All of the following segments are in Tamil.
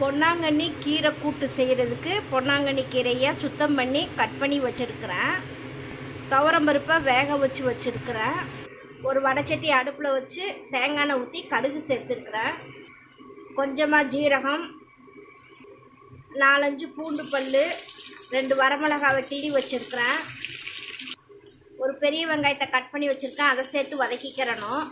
பொன்னாங்கண்ணி கீரை கூட்டு செய்கிறதுக்கு பொன்னாங்கண்ணி கீரையை சுத்தம் பண்ணி கட் பண்ணி வச்சுருக்கிறேன். துவரம்பருப்பை வேக வச்சு வச்சுருக்கிறேன். ஒரு வடைச்சட்டி அடுப்பில் வச்சு தேங்காய் எண்ணெய் ஊற்றி கடுகு சேர்த்துருக்குறேன். கொஞ்சமாக ஜீரகம் நாலஞ்சு பூண்டு பல் ரெண்டு வரமிளகாவை கிள்ளி வச்சுருக்கிறேன். ஒரு பெரிய வெங்காயத்தை கட் பண்ணி வச்சுருக்கேன். அதை சேர்த்து வதக்கிக்கிறணும்.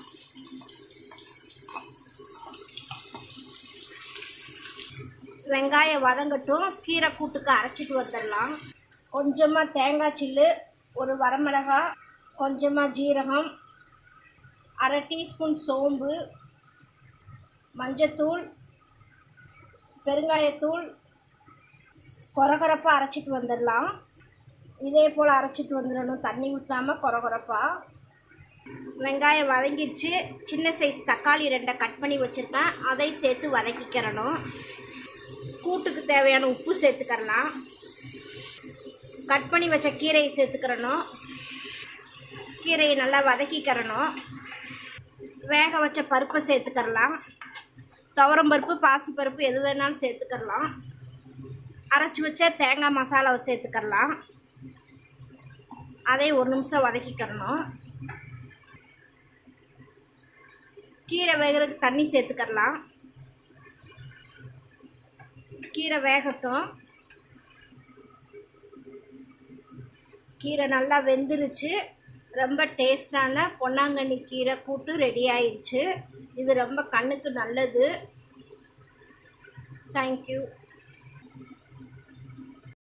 வெங்காயம் வதங்கட்டும் கீரை கூட்டுக்கு அரைச்சிட்டு வந்துடலாம். கொஞ்சமாக தேங்காய் சில்லு ஒரு வரமிளகாய் கொஞ்சமாக ஜீரகம் அரை டீஸ்பூன் சோம்பு மஞ்சத்தூள் பெருங்காயத்தூள் கொரகொரப்பாக அரைச்சிட்டு வந்துடலாம். இதே போல் அரைச்சிட்டு வந்துடணும். தண்ணி ஊற்றாமல் கொரகொரப்பாக வெங்காயம் வதங்கிடுச்சு. சின்ன சைஸ் தக்காளி ரெண்டை கட் பண்ணி வச்சுருக்கேன். அதை சேர்த்து வதக்கிக்கிறணும். கூட்டுக்கு தேவையான உப்பு சேர்த்துக்கிறலாம். கட் பண்ணி வச்ச கீரையை சேர்த்துக்கிறணும். கீரையை நல்லா வதக்கிக்கிறணும். வேக வச்ச பருப்பை சேர்த்துக்கிறலாம். துவரம் பருப்பு பாசி பருப்பு எது வேணாலும் சேர்த்துக்கிறலாம். அரைச்சி வச்ச தேங்காய் மசாலாவை சேர்த்துக்கிறலாம். அதை ஒரு நிமிஷம் வதக்கிக்கிறணும். கீரை வேகிறதுக்கு தண்ணி சேர்த்துக்கிறலாம். கீரை வேகட்டும். கீரை நல்லா வெந்துருச்சு. ரொம்ப டேஸ்டான பொன்னாங்கண்ணி கீரை கூட்டு ரெடி ஆயிடுச்சு. இது ரொம்ப கண்ணுக்கு நல்லது. தேங்க்யூ